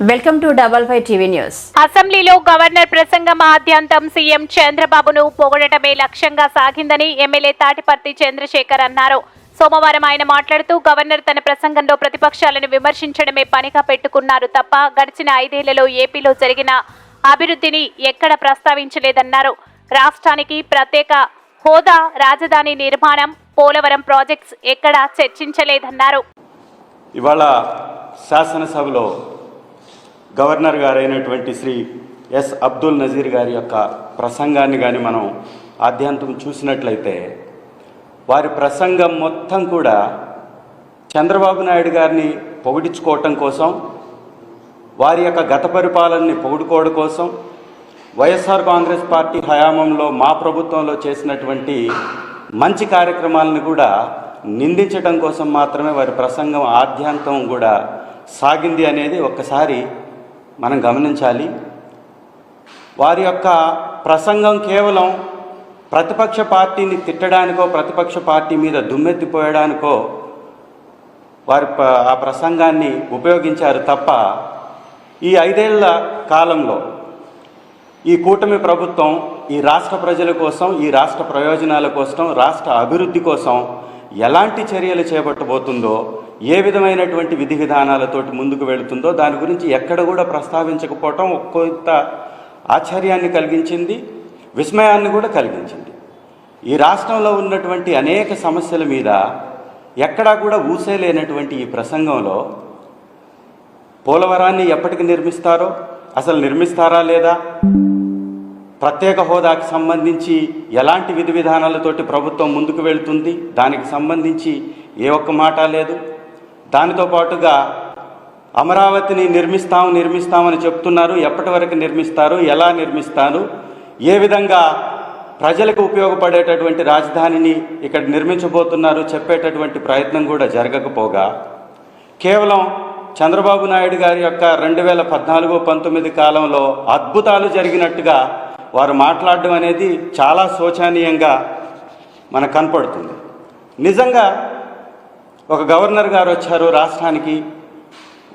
Welcome to double five TV news అసెంబ్లీలో governor ప్రసంగం ఆద్యంతం సీఎం చంద్రబాబును పొగడటమే లక్ష్యంగా సాగిందని ఎమ్మెల్యే తాటిపర్తి చంద్రశేఖర్ అన్నారు. సోమవారం ఆయన మాట్లాడుతూ గవర్నర్ తన ప్రసంగంలో ప్రతిపక్షాలను విమర్శించడమే పనిగా పెట్టుకున్నారు తప్ప గడిచిన ఐదేళ్ళలో ఏపీలో జరిగిన అభివృద్ధిని ఎక్కడ ప్రస్తావించలేదన్నారు. రాష్ట్రానికి ప్రత్యేక హోదా రాజధాని నిర్మాణం పోలవరం ప్రాజెక్ట్స్ ఎక్కడా చర్చించలేదన్నారు. ఇవాళ శాసనసభలో గవర్నర్ గారైనటువంటి శ్రీ ఎస్ అబ్దుల్ నజీర్ గారి యొక్క ప్రసంగాన్ని కానీ మనం ఆద్యంతం చూసినట్లయితే వారి ప్రసంగం మొత్తం కూడా చంద్రబాబు నాయుడు గారిని పొగిడించుకోవటం కోసం వారి యొక్క గత పరిపాలనని పొగుడుకోవడం కోసం వైఎస్ఆర్ కాంగ్రెస్ పార్టీ హయాంలో మా ప్రభుత్వంలో చేసినటువంటి మంచి కార్యక్రమాలను కూడా నిందించడం కోసం మాత్రమే వారి ప్రసంగం ఆద్యాంతం కూడా సాగింది అనేది ఒక్కసారి మనం గమనించాలి. వారి యొక్క ప్రసంగం కేవలం ప్రతిపక్ష పార్టీని తిట్టడానికో ప్రతిపక్ష పార్టీ మీద దుమ్మెత్తిపోయడానికో వారి ప- ఆ ప్రసంగాన్ని ఉపయోగించారు తప్ప ఈ ఐదేళ్ళ కాలంలో ఈ కూటమి ప్రభుత్వం ఈ రాష్ట్ర ప్రజల కోసం ఈ రాష్ట్ర ప్రయోజనాల కోసం రాష్ట్ర అభివృద్ధి కోసం ఎలాంటి చర్యలు చేపట్టబోతుందో ఏ విధమైనటువంటి విధి విధానాలతోటి ముందుకు వెళుతుందో దాని గురించి ఎక్కడ కూడా ప్రస్తావించకపోవటం కొంత ఆశ్చర్యాన్ని కలిగించింది విస్మయాన్ని కూడా కలిగించింది. ఈ రాష్ట్రంలో ఉన్నటువంటి అనేక సమస్యల మీద ఎక్కడా కూడా ఊసేలేనటువంటి ఈ ప్రసంగంలో పోలవరాన్ని ఎప్పటికి నిర్మిస్తారో అసలు నిర్మిస్తారా లేదా? ప్రత్యేక హోదాకి సంబంధించి ఎలాంటి విధి విధానాలతోటి ప్రభుత్వం ముందుకు వెళ్తుంది? దానికి సంబంధించి ఏ ఒక్క మాట లేదు. దానితో పాటుగా అమరావతిని నిర్మిస్తాం నిర్మిస్తామని చెప్తున్నారు. ఎప్పటి వరకు నిర్మిస్తారు? ఎలా నిర్మిస్తారు? ఏ విధంగా ప్రజలకు ఉపయోగపడేటటువంటి రాజధానిని ఇక్కడ నిర్మించబోతున్నారు చెప్పేటటువంటి ప్రయత్నం కూడా జరగకపోగా కేవలం చంద్రబాబు నాయుడు గారి యొక్క రెండు వేల పద్నాలుగు పంతొమ్మిది కాలంలో అద్భుతాలు జరిగినట్టుగా వారు మాట్లాడడం అనేది చాలా శోచనీయంగా మనకు కనపడుతుంది. నిజంగా ఒక గవర్నర్ గారు వచ్చారు రాష్ట్రానికి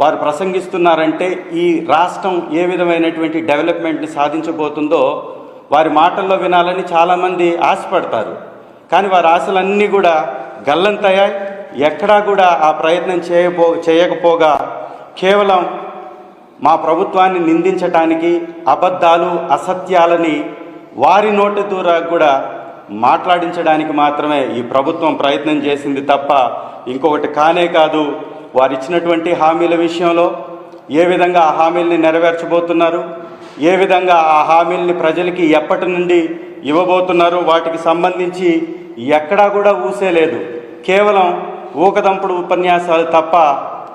వారు ప్రసంగిస్తున్నారంటే ఈ రాష్ట్రం ఏ విధమైనటువంటి డెవలప్మెంట్ని సాధించబోతుందో వారి మాటల్లో వినాలని చాలామంది ఆశపడతారు. కానీ వారి ఆశలన్నీ కూడా గల్లంతయ్యాయి. ఎక్కడా కూడా ఆ ప్రయత్నం చేయబో చేయకపోగా కేవలం మా ప్రభుత్వాన్ని నిందించటానికి అబద్ధాలు అసత్యాలని వారి నోటి ద్వారా కూడా మాట్లాడించడానికి మాత్రమే ఈ ప్రభుత్వం ప్రయత్నం చేసింది తప్ప ఇంకొకటి కానే కాదు. వారు ఇచ్చినటువంటి హామీల విషయంలో ఏ విధంగా ఆ హామీల్ని నెరవేర్చబోతున్నారు? ఏ విధంగా ఆ హామీల్ని ప్రజలకి ఎప్పటి నుండి ఇవ్వబోతున్నారు? వాటికి సంబంధించి ఎక్కడా కూడా ఊసేలేదు. కేవలం ఊకదంపుడు ఉపన్యాసాలు తప్ప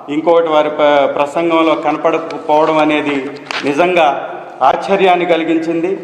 ఇంకొకటి వారి ప్ర- ప్రసంగంలో కనపడకపోవడం అనేది నిజంగా ఆశ్చర్యాన్ని కలిగించింది.